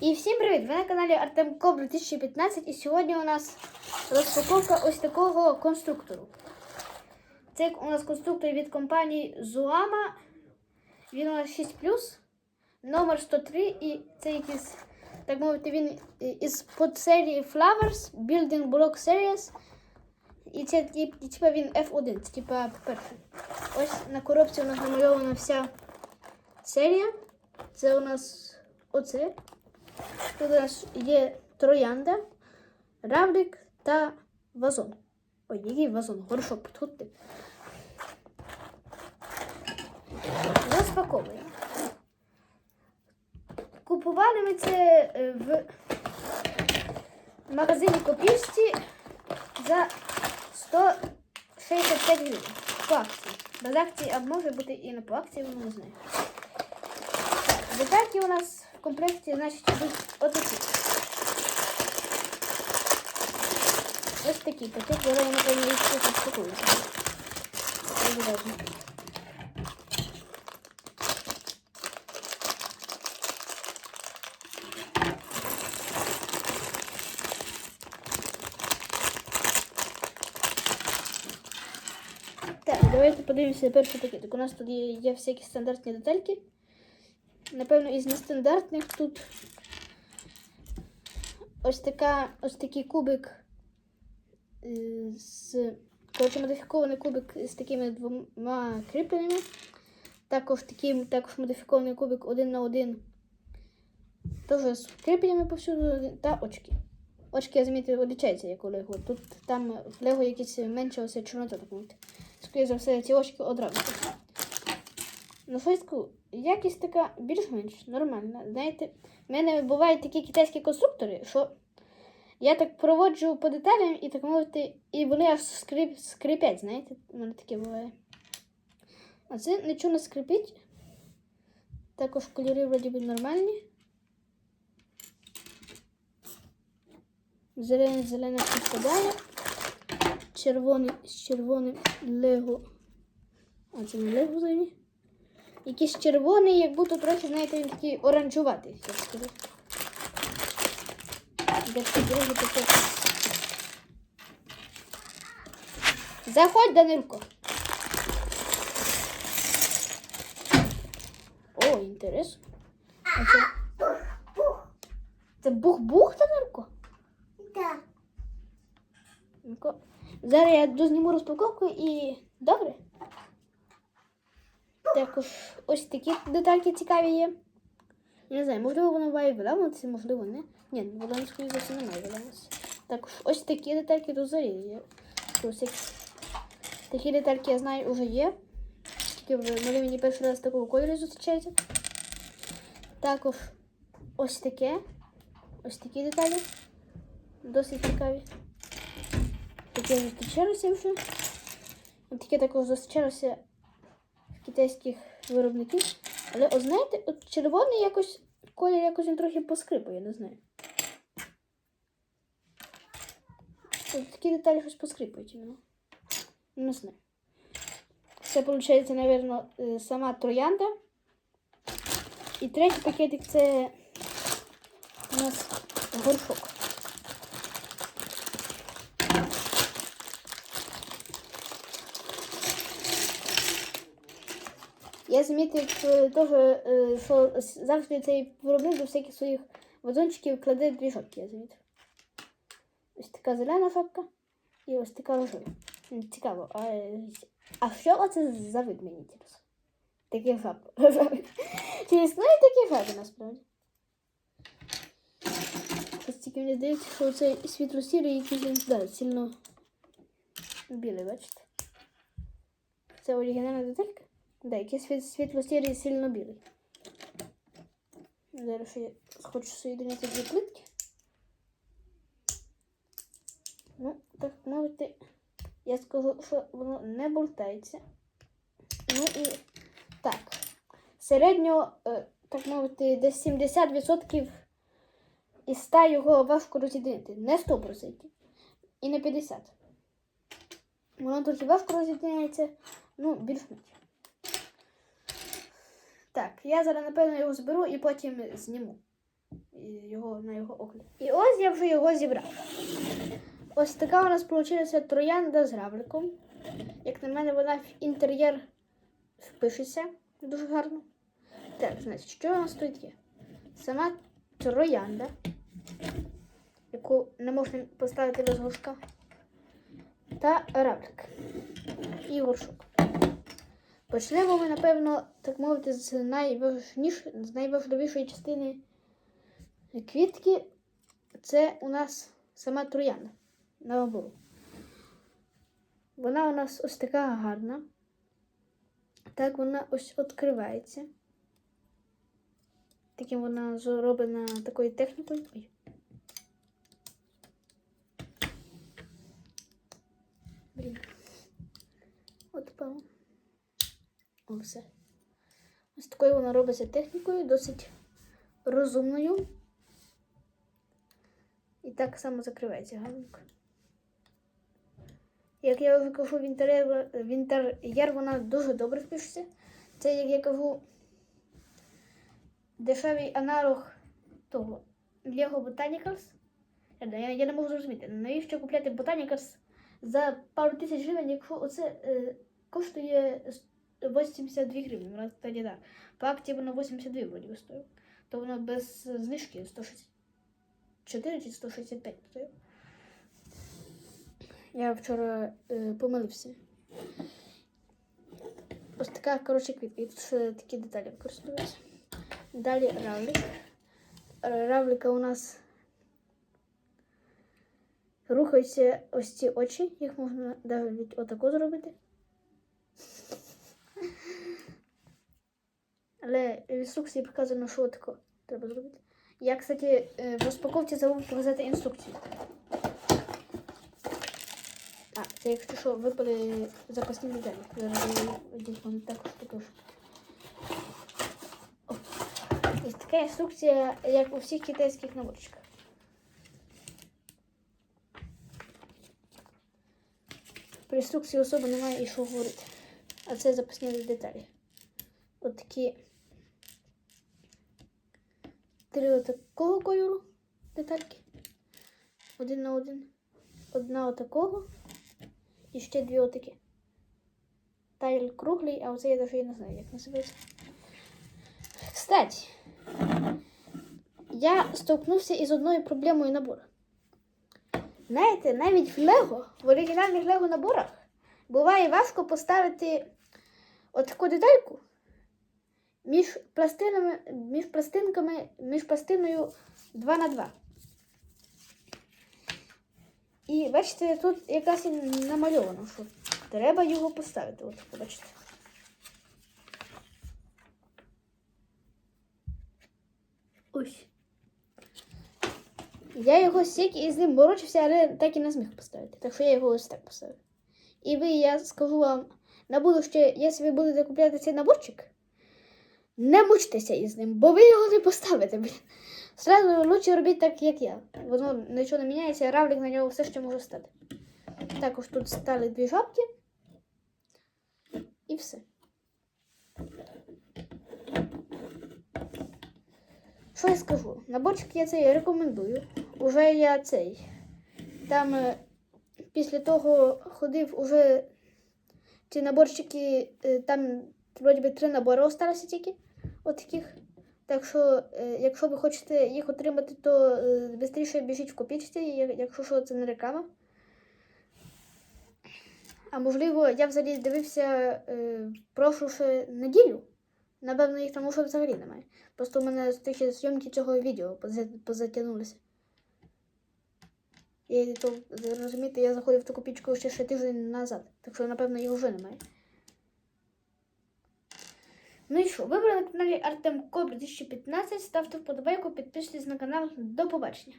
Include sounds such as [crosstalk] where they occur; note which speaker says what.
Speaker 1: І всім привіт! Ви на каналі Артем Коб 2015 і сьогодні у нас розпаковка ось такого конструктору. Це у нас конструктор від компанії Zuama. Він у нас 6 номер 103 і це якийсь, так мовити, він із подсерії Flowers Building Block Series. І це і, типа він F1, це типа перший. Ось на коробці у нас намальована вся серія. Це у нас оце. Тут у нас є троянда, равлик та вазон. Ой, який вазон? Горшок підходьте. Розпаковуємо. Купували ми це е, в магазині Копішці за 165 гривень по акції. Без акції, а може бути і не по акції, не знаю. Детальки у нас комплекті, значить, йдуть отакі. Ось такі пакет, зараз я напевно їх розпакую. Дуже. Так, давайте подивимося перший пакетик. У нас тут є, всякі стандартні детальки. Напевно, із нестандартних тут ось така, ось такий кубик е, з коротше, модифікований кубик з такими двома кріпленнями. Також такий, також модифікований кубик один на один. Теж з кріпленнями повсюду та очки. Очки, я замітив, відрізняються, як у Лего. Тут там Лего якісь менше ось чорнота так. Скоріше за все, ці очки одразу. На фейску якість така більш-менш нормальна. Знаєте, в мене бувають такі китайські конструктори, що я так проводжу по деталям і так мовити, і вони аж скрип, скрипять, знаєте, у мене таке буває. А це нічого не скрипить. Також кольори вроді би нормальні. Зелене зелене співпадає. Червоний з червоним лего. А це не лего взагалі. Якийсь червоний, як будто трохи, знаєте, він такий оранжуватий? Заходь, Данилко. О, інтересно. А це... Це бух-бух, Данилко?
Speaker 2: Да.
Speaker 1: Зараз я дозніму розпаковку і добре. Також ось такі детальки цікаві є. Я не знаю, можливо, воно має видаватися, можливо, не. Ні, воно скоріше не має видаватися. Також ось такі детальки тут взагалі є. Як- Такі детальки я знаю вже є. Тільки в мене мені перший раз такого кольору зустрічається. Також ось таке. Ось такі деталі. Досить цікаві. Таке зустрічалося вже. Таке також зустрічалося китайських виробників. Але от знаєте, от червоний якось колір якось він трохи поскрипує, не знаю. От такі деталі щось поскрипують іменно. Не знаю. Це виходить, мабуть, сама троянда. І третій пакетик це у нас горшок. Я замітив е, теж, е, що завжди цей виробник до всяких своїх вазончиків кладе дві шапки, я замітив. Ось така зелена шапка і ось така рожева. Цікаво, а, е, а що це за вид мені інтересно? Такі шапки. [laughs] Чи існують такі шапки насправді? Ось тільки мені здається, що цей світло-сірий якийсь да, сильно білий, бачите? Це оригінальна деталька? Світ, світло-сірий сильно білий. Зараз ще я хочу соєдинити дві плитки. Ну, так мовити, я скажу, що воно не болтається. Ну і так. Середньо, е, так мовити, десь 70% із 100 його важко роз'єднати. Не 100%. І не 50%. Воно трохи важко роз'єднається, ну, більш-менш. Так, я зараз, напевно, його зберу і потім зніму. його, на його огляд. І ось я вже його зібрав. Ось така у нас вийшла троянда з равликом. Як на мене, вона в інтер'єр впишеться дуже гарно. Так, значить, що у нас тут є? Сама троянда, яку не можна поставити без горшка, та равлик і горшок. Почнемо ми, напевно, так мовити, з, найважніш... з найважливішої частини квітки. Це у нас сама троянда на обору. Вона у нас ось така гарна. Так вона ось відкривається. Таким вона зроблена такою технікою. Блін. От впало. Все. Ось такою вона робиться технікою, досить розумною. І так само закривається гарненько. Як я вже кажу, в інтер'єр, в інтер'єр вона дуже добре впишеться. Це, як я кажу, дешевий аналог того Lego Botanicals. Я, я, я не можу зрозуміти, навіщо купляти Botanicals за пару тисяч гривень, якщо оце е, коштує 82 гривні. Вона тоді да. По акції воно 82 вроді би стоїть. То воно без знижки 164 чи 165 стоїть. Я вчора е, помилився. Ось така, коротше, квітка. І тут ще такі деталі використовуються. Далі равлик. Е, Равлика у нас рухаються ось ці очі. Їх можна навіть отако зробити. Але інструкції показано, що отако треба зробити. Я, кстати, е, в розпаковці забув показати інструкцію. А, це якщо що, випали запасні деталі. Зараз десь вам також покажу. О, така інструкція, як у всіх китайських наборчиках. При інструкції особи немає і що говорити. А це запасні деталі. От такі три такого кольору детальки. Один на один. Одна отакого. І ще дві отакі. Тайл круглий, а оце я навіть не знаю, як називається. Кстати, я столкнувся із одною проблемою набору. Знаєте, навіть в Лего, в оригінальних Лего наборах, буває важко поставити отаку детальку між пластинами, між пластинками, між пластиною 2 на 2. І бачите, тут якась намальовано, що треба його поставити. От, побачите. Ось. Я його стільки із ним борочився, але так і не зміг поставити. Так що я його ось так поставив. І ви, я скажу вам, на будуще, якщо ви будете купляти цей наборчик, не мучтеся із ним, бо ви його не поставите. Сразу лучше робіть так, як я. Воно нічого не міняється, равлик на нього все ще може стати. Також тут стали дві жабки. І все. Що я скажу? Наборчик я цей рекомендую. Уже я цей. Там е, після того ходив уже ці наборчики, е, там вроді би три набори осталося тільки. От таких. Так що, е, якщо ви хочете їх отримати, то швидше біжіть в копічці, якщо що, це не реклама. А можливо, я взагалі дивився е, прошу ще неділю. Напевно, їх там уже взагалі немає. Просто у мене тільки зйомки цього відео поза- позатягнулися. І то, розумієте, я заходив в таку пічку ще, ще тиждень назад. Так що, напевно, їх вже немає. Ну і що, ви були на каналі Артем Кобр 2015. Ставте вподобайку, підписуйтесь на канал. До побачення.